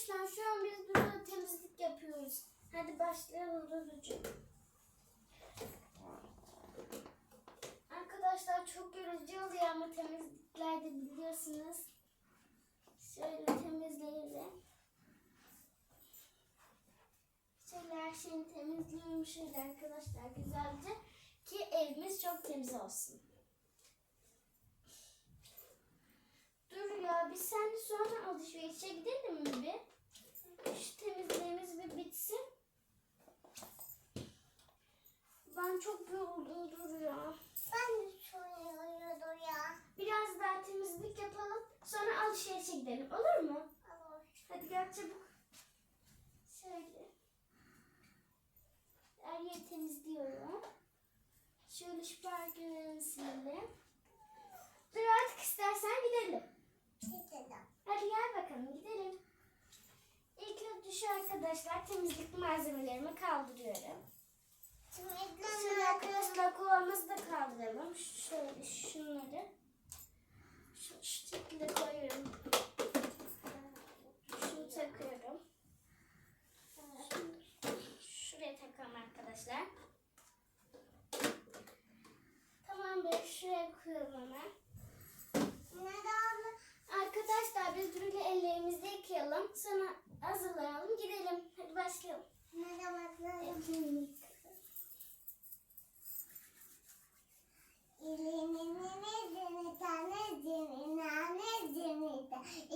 Arkadaşlar şu an biz burada temizlik yapıyoruz. Hadi başlayalım Duducuğum. Arkadaşlar çok yorucu oluyor ama temizliklerde biliyorsunuz. Şöyle temizleyelim. Şöyle her şeyini temizliyorum şöyle arkadaşlar güzelce ki evimiz çok temiz olsun. Dur ya biz seninle sonra alışverişe gidelim dur ya. Ben de soruyorum ya. Biraz daha temizlik yapalım sonra alışverişe gidelim olur mu? Olur. Hadi gel çabuk. Şöyle. Her yeri temizliyorum. Şöyle şu parkörlerini silelim. Dur artık istersen gidelim. Gidelim. Hadi gel bakalım gidelim. İlk önce şu arkadaşlar temizlik malzemelerimi kaldırıyorum. Kovamızı da kaldıralım. Şöyle şunları. Şu, şekilde koyuyorum. Şunu takıyorum. Şuraya takalım arkadaşlar. Tamamdır. Şuraya koyalım hemen. Arkadaşlar biz böyle ellerimizi yıkayalım. Sonra hazırlayalım gidelim. Hadi başlayalım. Neden? Okay.